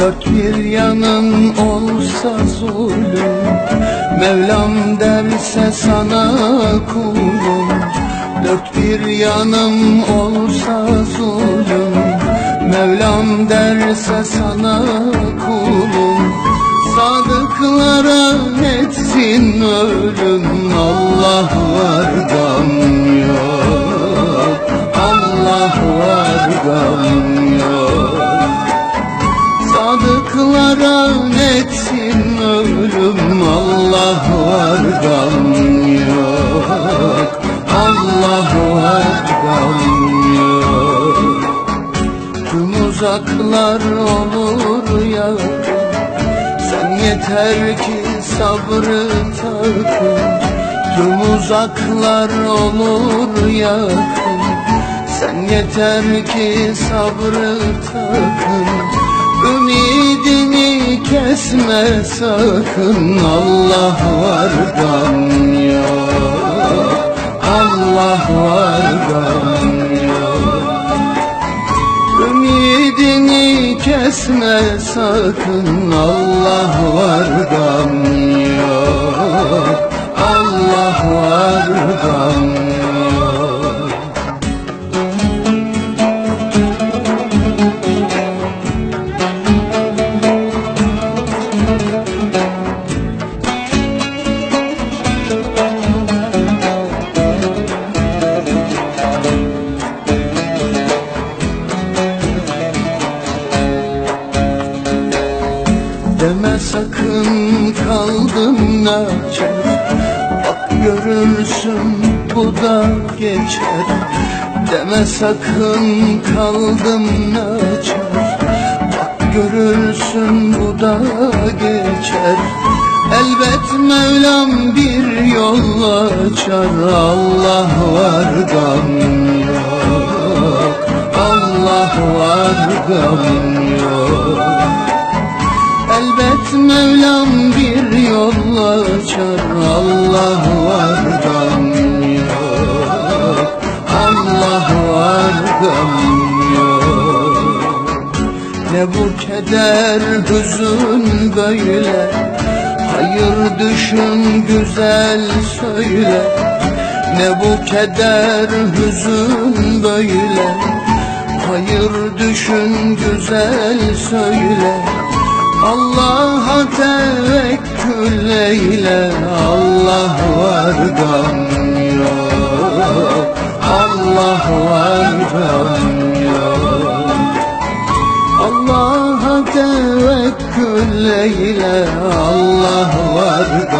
Dört bir yanın olsa zulüm Mevlam derse sana kulum Dört bir yanım olsa zulüm Mevlam derse sana kulum. Sadıklara etsin ölüm. Allah var uzaklar olur ya. Sen yeter ki sabrı takın. Tüm uzaklar olur yakın Sen yeter ki sabrı takın. Ümidini kesme sakın. Allah var gam yok Allah var gam kesme sakın Allah var gam Deme sakın kaldım naçar Bak görürsün bu da geçer. Deme sakın kaldım naçar Bak görürsün bu da geçer. Elbet Mevlam bir yol açar. Allah var gam yok. Allah var gam yok Elbet Mevlam bir yol açar. Allah var gam yok. Allah var gam yok. Ne bu keder hüzün böyle? Hayır düşün güzel söyle. Ne bu keder hüzün böyle? Hayır düşün güzel söyle Allah'a tevekkül eyle Allah var gam yok. Allah var gam yok. Allah'a tevekkül eyle Allah var